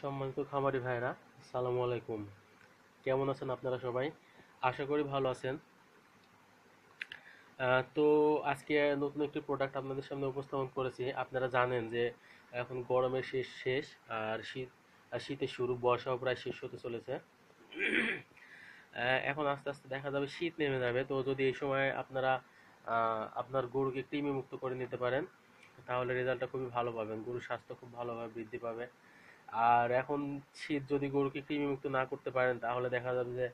সম্মানিত খামারি ভাইরা আসসালামু আলাইকুম। কেমন আছেন আপনারা সবাই? আশা করি ভালো আছেন। তো আজকে নতুন একটি প্রোডাক্ট আপনাদের সামনে উপস্থাপন করেছি। আপনারা জানেন যে এখন গরমের শেষ শেষ, আর শীত, আর শীতের শুরু, বর্ষাও প্রায় শেষ হতে চলেছে। এখন আস্তে আস্তে দেখা যাবে শীত নেমে যাবে। তো যদি এই সময় আপনারা আপনার গরুকে কৃমি মুক্ত করে নিতে পারেন, তাহলে রেজাল্টটা খুবই ভালো পাবেন। গরুর স্বাস্থ্য খুব ভালোভাবে বৃদ্ধি পাবে। আর এখন শীত যদি গরুকে কৃমিমুক্ত না করতে পারেন, তাহলে দেখা যাবে যে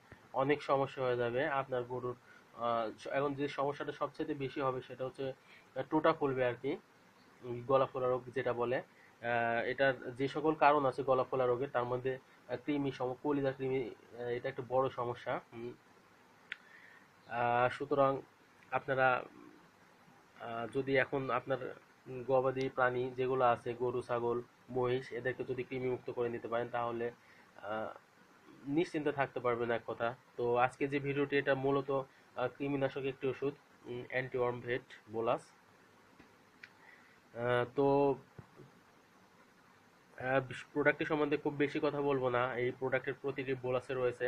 অনেক সমস্যা হয়ে যাবে। আপনার গরুর এখন যে সমস্যাটা সবচেয়ে বেশি হবে সেটা হচ্ছে টোটা ফুলবে আর কি। গলা ফোলা রোগ যেটা বলে এটার যে সকল কারণ আছে গলা ফোলা রোগের, তার মধ্যে কৃমি সম, কলিজা কৃমি এটা একটা বড় সমস্যা। সুতরাং আপনারা যদি এখন আপনার গবাদি প্রাণী যেগুলো আছে, গরু, ছাগল, মহিষ, এদেরকে যদি কৃমিমুক্ত করে নিতে পারেন, তাহলে নিশ্চিন্তে থাকতে পারবেন এক কথা। তো আজকে যে ভিডিওটি, এটা মূলত কৃমিনাশক একটি ওষুধ অ্যান্টিওয়ার্ম ভেট, বোলাস। তো প্রোডাক্টটি সম্বন্ধে খুব বেশি কথা বলব না। এই প্রোডাক্টের প্রতিটি বোলাসে রয়েছে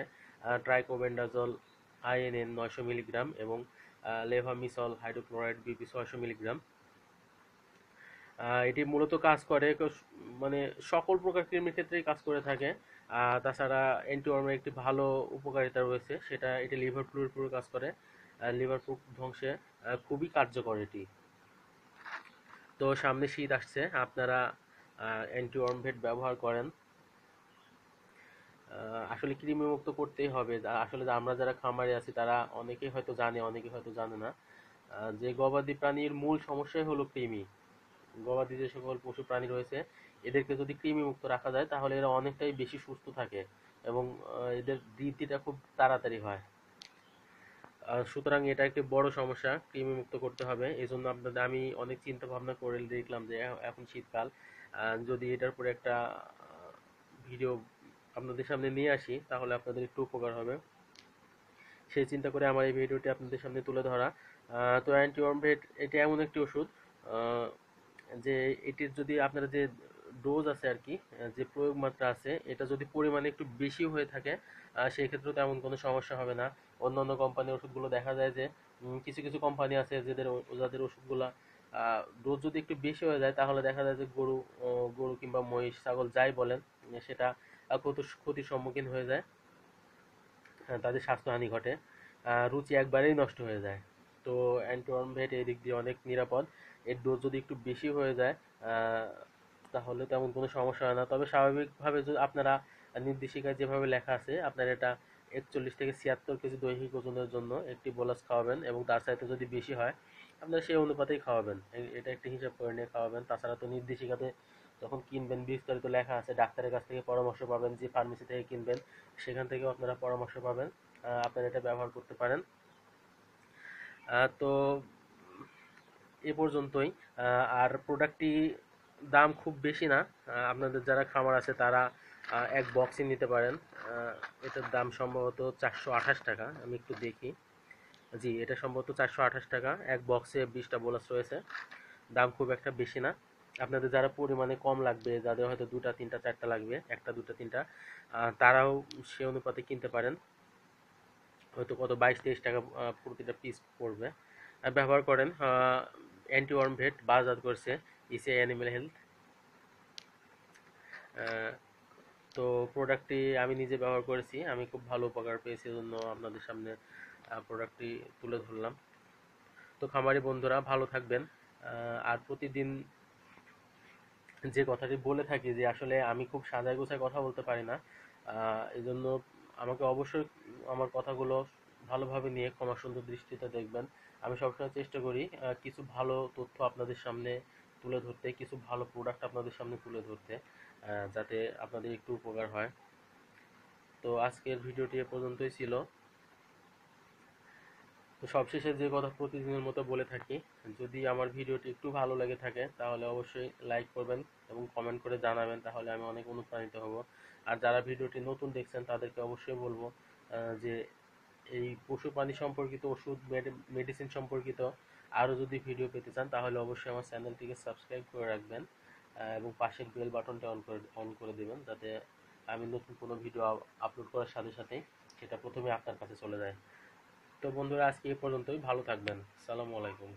ট্রাইকোবেন্ডাজল আইএনএন নয়শো মিলিগ্রাম এবং লেভামিসল হাইড্রোক্লোরাইড বিপি ছয়শো মিলিগ্রাম। এটি মূলত কাজ করে মানে সকল প্রকার কৃমির ক্ষেত্রেই কাজ করে থাকে। তাছাড়া অ্যান্টিওয়ার্মের একটি ভালো উপকারিতা রয়েছে, সেটা এটি লিভার ফ্লুর পুরো কাজ করে। লিভার ফ্লু ধ্বংসে খুবই কার্যকর এটি। তো সামনে শীত আসছে, আপনারা অ্যান্টিওয়ার্ম ভেট ব্যবহার করেন। আসলে কৃমিমুক্ত করতেই হবে। আসলে আমরা যারা খামারে আছি, তারা অনেকেই হয়তো জানে অনেকে হয়তো জানে না। যে গবাদি প্রাণীর মূল সমস্যাই হলো কৃমি। গবাদি যে সকল পশু প্রাণী রয়েছে, এদেরকে যদি কৃমিমুক্ত রাখা যায়, তাহলে এরা অনেকটাই বেশি সুস্থ থাকে এবং এদের বৃদ্ধিটা খুব তাড়াতাড়ি হয়। সুতরাং এটা একটি বড় সমস্যা, কৃমিমুক্ত করতে হবে। এই জন্য আপনাদের, আমি অনেক চিন্তা ভাবনা করে দেখলাম যে এখন শীতকাল যদি এটার উপরে একটা ভিডিও আপনাদের সামনে নিয়ে আসি, তাহলে আপনাদের একটু উপকার হবে। সেই চিন্তা করে আমার এই ভিডিওটি আপনাদের সামনে তুলে ধরা। তো অ্যান্টিওয়ার্ম ভেট, এটা এমন একটি ওষুধ যে এটির যদি আপনারা যে ডোজ আছে আর কি, যে প্রয়োগ মাত্রা আছে, এটা যদি পরিমাণে একটু বেশি হয়ে থাকে সেই ক্ষেত্রেও তেমন কোনো সমস্যা হবে না। অন্যান্য কোম্পানির ওষুধগুলো দেখা যায় যে কিছু কিছু কোম্পানি আছে যাদের যাদের ওষুধগুলো ডোজ যদি একটু বেশি হয়ে যায়, তাহলে দেখা যায় যে গরু গরু কিংবা মহিষ, ছাগল যাই বলেন, সেটা ক্ষতির সম্মুখীন হয়ে যায় তাদের স্বাস্থ্যহানি ঘটে রুচি একবারেই নষ্ট হয়ে যায়। তো অ্যান্টিওয়ার্ম ভেট এই দিক দিয়ে অনেক নিরাপদ। এর ডোজ যদি একটু বেশি হয়ে যায় তাহলে তেমন কোনো সমস্যা হয় না। তবে স্বাভাবিকভাবে যদি আপনারা নির্দেশিকায় যেভাবে লেখা আছে, আপনারা এটা একচল্লিশ থেকে ছিয়াত্তর কেজি দৈহিক ওজনের জন্য একটি বোলাস খাওয়াবেন এবং তার সাথে যদি বেশি হয়, আপনারা সেই অনুপাতেই খাওয়াবেন। এটা একটি হিসাব করে নিয়ে খাওয়াবেন। তাছাড়া তো নির্দেশিকাতে যখন কিনবেন, বিস্তারিত লেখা আছে, ডাক্তারের কাছ থেকে পরামর্শ পাবেন, যে ফার্মেসি থেকে কিনবেন, সেখান থেকেও আপনারা পরামর্শ পাবেন। আপনারা এটা ব্যবহার করতে পারেন। তো এ পর্যন্তই। আর প্রোডাক্টটি দাম খুব বেশি না। আপনাদের যারা খামার আছে তারা এক বক্সই নিতে পারেন। এটার দাম সম্ভবত চারশো আঠাশ টাকা, আমি একটু দেখি। জি, এটা সম্ভবত চারশো আঠাশ টাকা। এক বক্সে বিশটা বোলাস রয়েছে। দাম খুব একটা বেশি না। আপনাদের যারা পরিমাণে কম লাগবে, যাদের হয়তো দুটা, তিনটা, চারটা লাগবে, একটা, দুটা, তিনটা তারাও সে অনুপাতে কিনতে পারেন। হয়তো কত বাইশ তেইশ টাকা প্রতিটা পিস পড়বে। ব্যবহার করেন অ্যান্টিওয়ার্ম ভেট বাজার করছে ইসিআই অ্যানিমেল হেলথ তো প্রোডাক্টটি আমি নিজে ব্যবহার করেছি, আমি খুব ভালো উপকার পেয়েছি জন্য আপনাদের সামনে প্রোডাক্টটি তুলে ধরলাম। তো খামারি বন্ধুরা, ভালো থাকবেন। আর প্রতিদিন যে কথাটি বলে থাকি যে আসলে আমি খুব সাজায় গোছায় কথা বলতে পারি না এই জন্য আমাকে অবশ্যই আমার কথাগুলো ভালোভাবে নিয়ে ক্ষমা সুন্দর দৃষ্টিতে দেখবেন। আমি সবসময় চেষ্টা করি কিছু ভালো তথ্য আপনাদের সামনে তুলে ধরতে, কিছু ভালো প্রোডাক্ট আপনাদের সামনে তুলে ধরতে যাতে আপনাদের একটু উপকার হয়। তো আজকের ভিডিওটি এ পর্যন্তই ছিল। তো সবশেষে যে কথা প্রতিদিনের মতো বলে থাকি, যদি আমার ভিডিওটি একটু ভালো লেগে থাকে, তাহলে অবশ্যই লাইক করবেন এবং কমেন্ট করে জানাবেন, তাহলে আমি অনেক অনুপ্রাণিত হব। আর যারা ভিডিওটি নতুন দেখছেন, তাদেরকে অবশ্যই বলব যে এই পশু প্রাণী সম্পর্কিত ওষুধ মেডিসিন সম্পর্কিত আরও যদি ভিডিও পেতে চান, তাহলে অবশ্যই আমার চ্যানেলটিকে সাবস্ক্রাইব করে রাখবেন এবং পাশের বেল বাটনটা অন করে অন করে দেবেন, যাতে আমি নতুন কোনো ভিডিও আপলোড করার সাথে সাথেই সেটা প্রথমে আপনার কাছে চলে যায়। তো বন্ধুরা আজকে এই পর্যন্তই। ভালো থাকবেন। সালামু আলাইকুম।